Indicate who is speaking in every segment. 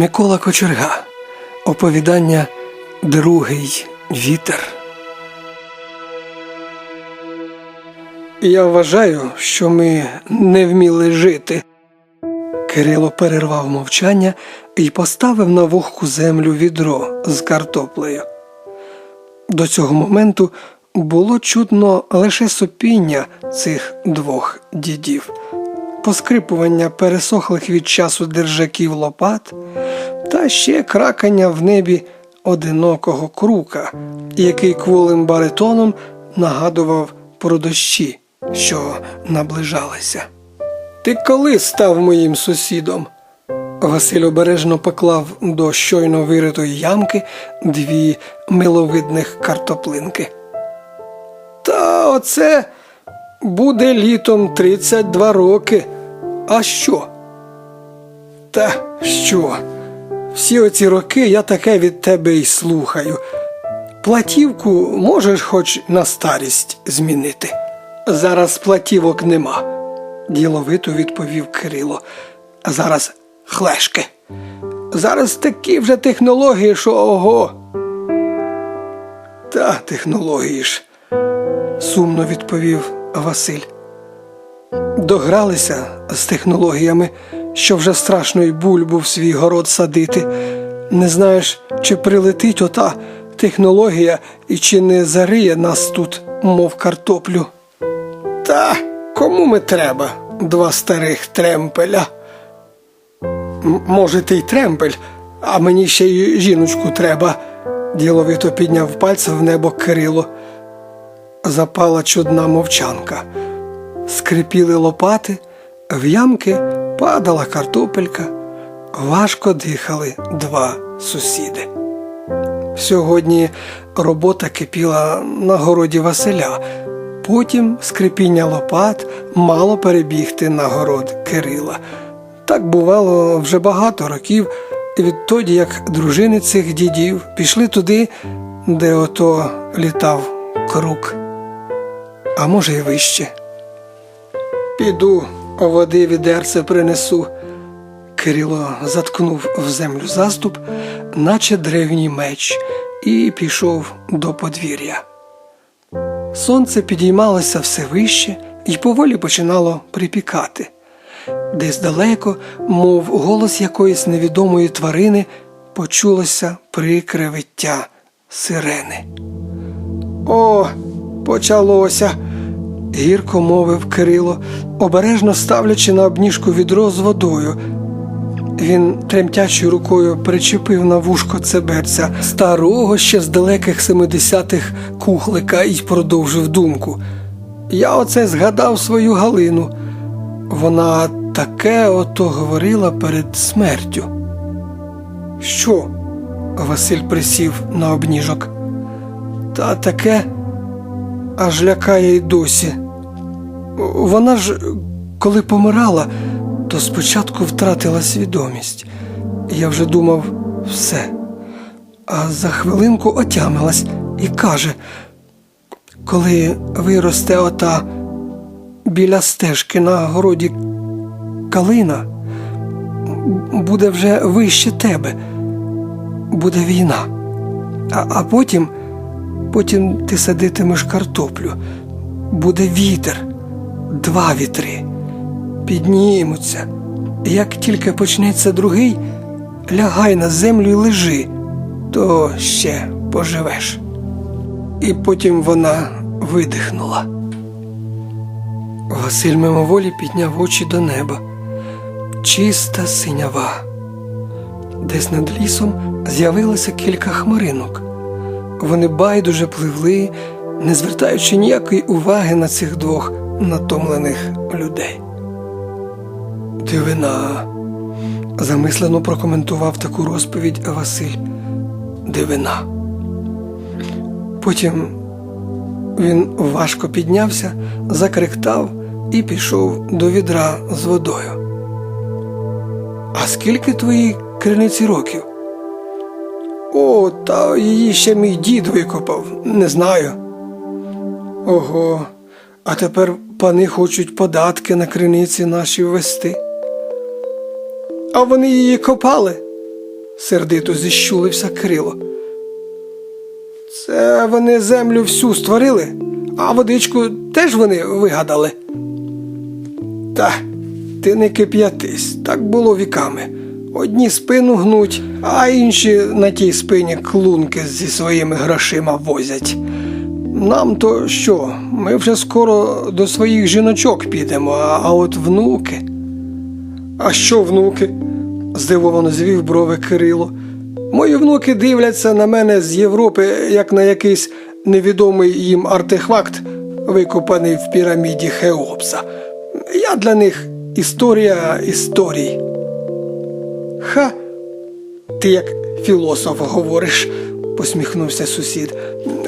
Speaker 1: Микола Кочерга. Оповідання Другий вітер. Я вважаю, що ми не вміли жити. Кирило перервав мовчання і поставив на вогку землю відро з картоплею. До цього моменту було чутно лише сопіння цих двох дідів, поскрипування пересохлих від часу держаків лопат та ще кракання в небі одинокого крука, який кволим баритоном нагадував про дощі, що наближалися. Ти коли став моїм сусідом? Василь обережно поклав до щойно виритої ямки дві миловидних картоплинки. Та оце буде літом 32 роки. А що? Та що? Всі оці роки я таке від тебе й слухаю. Платівку можеш хоч на старість змінити. Зараз платівок нема, діловито відповів Кирило. Зараз хлешки. Зараз такі вже технології, що ого. Та технології ж, сумно відповів Василь. Догралися з технологіями, що вже страшно й бульбу в свій город садити. Не знаєш, чи прилетить ота технологія і чи не зариє нас тут, мов картоплю. Та кому ми треба, два старих тремпеля? Може, ти й тремпель, а мені ще й жіночку треба, діловито підняв пальцем в небо Кирило. Запала чудна мовчанка. Скрипіли лопати, в ямки падала картопелька, важко дихали два сусіди. Сьогодні робота кипіла на городі Василя, потім скрипіння лопат мало перебігти на город Кирила. Так бувало вже багато років відтоді, як дружини цих дідів пішли туди, де ото літав круг, а може й вище. Піду води відерце принесу. Кирило заткнув в землю заступ, наче древній меч, і пішов до подвір'я. Сонце підіймалося все вище і поволі починало припікати. Десь далеко, мов голос якоїсь невідомої тварини, почулося прикре виття сирени. О, почалося гірко мовив Кирило, обережно ставлячи на обніжку відро з водою. Він тремтячою рукою причепив на вушко цеберця старого ще з далеких семидесятих кухлика і продовжив думку. Я оце згадав свою Галину. Вона таке ото говорила перед смертю. Що? Василь присів на обніжок. Та таке аж лякає й досі. Вона ж, коли помирала, то спочатку втратила свідомість. Я вже думав все. А за хвилинку отямилась і каже, коли виросте ота біля стежки на городі калина, буде вже вище тебе, буде війна. А, а потім, потім ти садитимеш картоплю, буде вітер, два вітри, піднімуться. Як тільки почнеться другий, лягай на землю і лежи, то ще поживеш. І потім вона видихнула. Василь мимоволі підняв очі до неба. Чиста синява. Десь над лісом з'явилося кілька хмаринок. Вони байдуже пливли, не звертаючи ніякої уваги на цих двох натомлених людей. Дивина, замислено прокоментував таку розповідь Василь. Дивина. Потім він важко піднявся, закриктав і пішов до відра з водою. А скільки твоїй криниці років? О, та її ще мій дід викопав, не знаю. Ого, а тепер пани хочуть податки на криниці наші ввести. А вони її копали? сердито зіщулився Кирило. Це вони землю всю створили, а водичку теж вони вигадали. Та, ти не кип'ятись, так було віками. Одні спину гнуть, а інші на тій спині клунки зі своїми грошима возять. Нам то що? Ми вже скоро до своїх жіночок підемо, а, от внуки. А що внуки? здивовано звів брови Кирило. Мої внуки дивляться на мене з Європи, як на якийсь невідомий їм артефакт, викопаний в піраміді Хеопса. Я для них історія історій. Ха, ти як філософ говориш, посміхнувся сусід.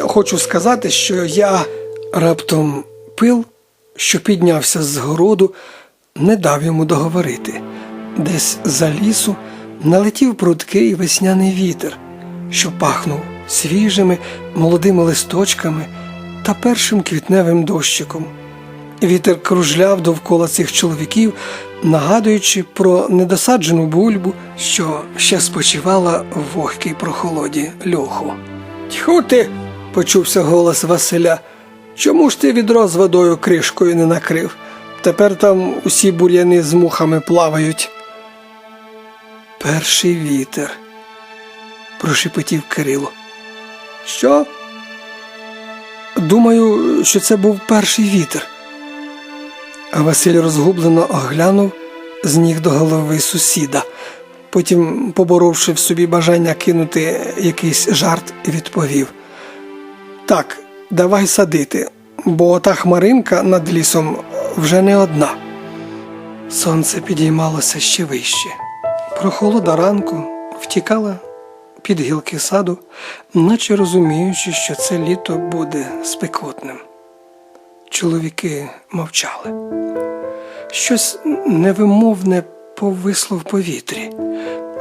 Speaker 1: Хочу сказати, що я раптом пил, що піднявся з городу, не дав йому договорити. Десь за лісу налетів прудкий весняний вітер, що пахнув свіжими молодими листочками та першим квітневим дощиком. Вітер кружляв довкола цих чоловіків, нагадуючи про недосаджену бульбу, що ще спочивала в вогкій прохолоді льоху. Тьху ти, почувся голос Василя. Чому ж ти відро з водою кришкою не накрив? Тепер там усі бур'яни з мухами плавають. Перший вітер, прошепотів Кирило. Що? Думаю, що це був перший вітер. Василь розгублено оглянув з ніг до голови сусіда. Потім, поборовши в собі бажання кинути якийсь жарт, відповів: Так, давай садити, бо та хмаринка над лісом вже не одна. Сонце підіймалося ще вище. Прохолода ранку втікала під гілки саду, наче розуміючи, що це літо буде спекотним. Чоловіки мовчали. Щось невимовне повисло в повітрі.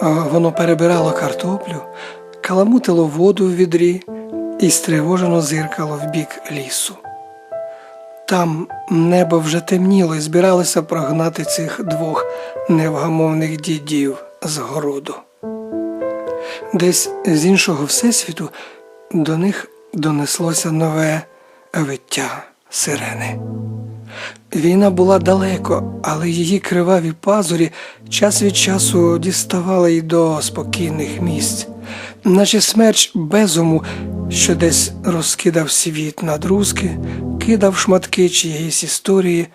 Speaker 1: Воно перебирало картоплю, каламутило воду в відрі і стривожено зиркало в бік лісу. Там небо вже темніло і збиралося прогнати цих двох невгамовних дідів з городу. Десь з іншого всесвіту до них донеслося нове виття сирени. Війна була далеко, але її криваві пазурі час від часу діставали й до спокійних місць, наче смерч безуму, що десь розкидав світ на друзки, кидав шматки чиєїсь історії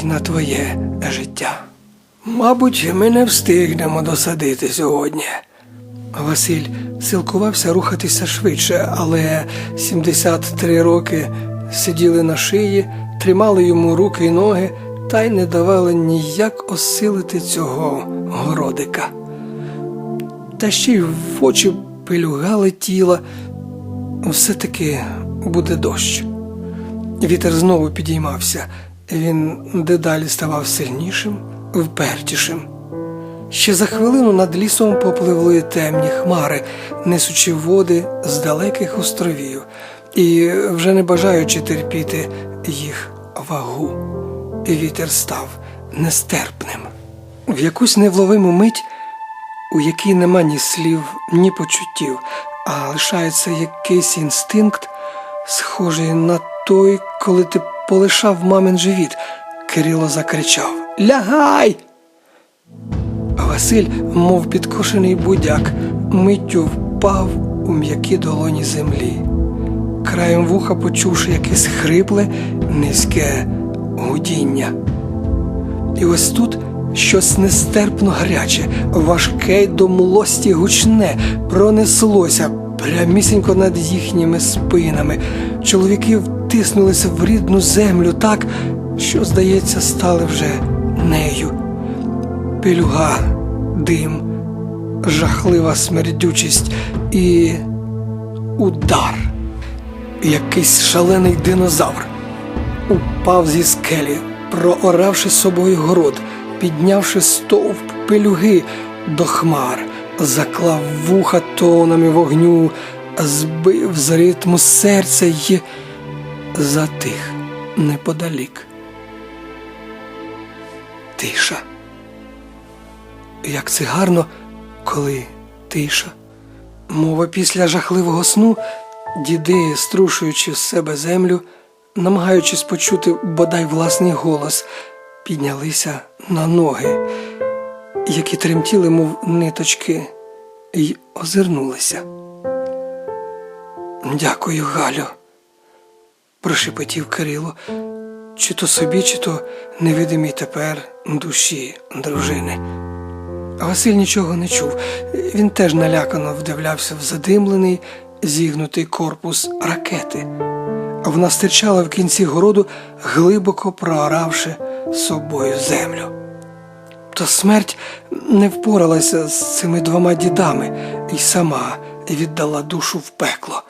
Speaker 1: і на твоє життя. Мабуть, ми не встигнемо досадити сьогодні. Василь силкувався рухатися швидше, але 73 роки сиділи на шиї, тримали йому руки й ноги та й не давали ніяк осилити цього городика. Та ще й в очі пилюгали тіла, все-таки буде дощ. Вітер знову підіймався, він дедалі ставав сильнішим, впертішим. Ще за хвилину над лісом попливли темні хмари, несучи води з далеких островів, і вже не бажаючи терпіти їх вагу, вітер став нестерпним. В якусь невловиму мить, у якій нема ні слів, ні почуттів, а лишається якийсь інстинкт, схожий на той, коли ти полишав мамин живіт, Кирило закричав Лягай! Василь, мов підкошений будяк, миттю впав у м'які долоні землі. Краєм вуха почувши якесь хрипле, низьке гудіння. І ось тут щось нестерпно гаряче, важке й до млості гучне, пронеслося прямісінько над їхніми спинами. Чоловіки втиснулися в рідну землю так, що, здається, стали вже нею пилюга, дим, жахлива смердючість і удар. Якийсь шалений динозавр упав зі скелі, прооравши собою город, піднявши стовп пилюги до хмар, заклав вуха тонами вогню, збив з ритму серця й затих неподалік. Тиша як це гарно, коли тиша. Мова після жахливого сну, діди, струшуючи з себе землю, намагаючись почути бодай власний голос, піднялися на ноги, які тремтіли, мов ниточки, й озирнулися. Дякую, Галю, прошепотів Кирило, чи то собі, чи то невидимій тепер душі дружини. Василь нічого не чув. Він теж налякано вдивлявся в задимлений, зігнутий корпус ракети. Вона стирчала в кінці городу, глибоко прооравши собою землю. То смерть не впоралася з цими двома дідами і сама віддала душу в пекло,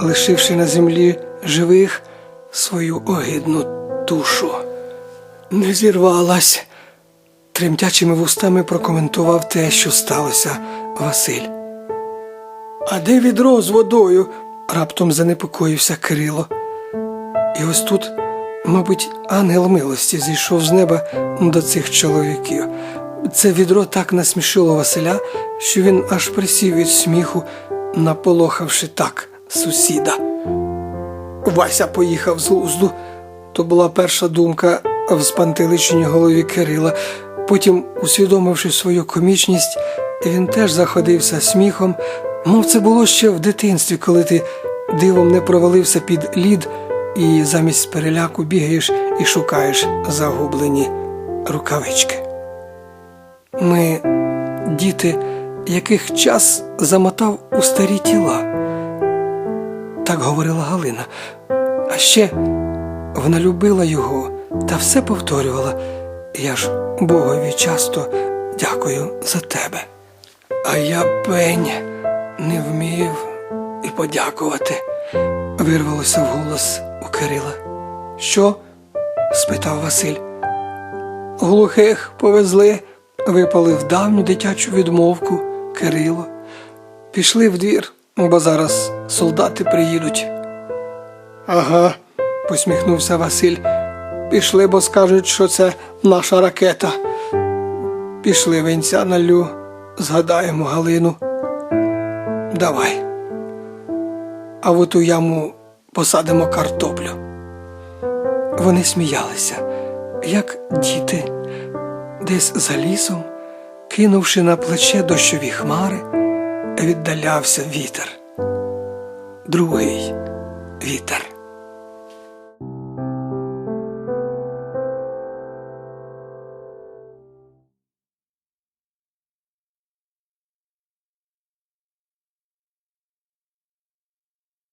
Speaker 1: лишивши на землі живих свою огидну душу. Не зірвалась. Тремтячими вустами прокоментував те, що сталося Василь. А де відро з водою? раптом занепокоївся Кирило. І ось тут, мабуть, ангел милості зійшов з неба до цих чоловіків. Це відро так насмішило Василя, що він аж присів від сміху, наполохавши так сусіда. Вася поїхав з глузду. То була перша думка в спантеличеній голові Кирила. Потім, усвідомивши свою комічність, він теж заходився сміхом, мов це було ще в дитинстві, коли ти дивом не провалився під лід і замість переляку бігаєш і шукаєш загублені рукавички. Ми діти, яких час замотав у старі тіла. Так говорила Галина. А ще вона любила його та все повторювала. Я ж Богові часто дякую за тебе. А я пень не вмів і подякувати, вирвалося вголос у Кирила. Що? спитав Василь. Глухих повезли, випали в давню дитячу відмовку Кирило. Пішли в двір, бо зараз солдати приїдуть. Ага, посміхнувся Василь. Пішли, бо скажуть, що це наша ракета. Пішли венця налю, згадаємо Галину. Давай. А в ту яму посадимо картоплю. Вони сміялися, як діти, десь за лісом, кинувши на плече дощові хмари, віддалявся вітер. Другий вітер.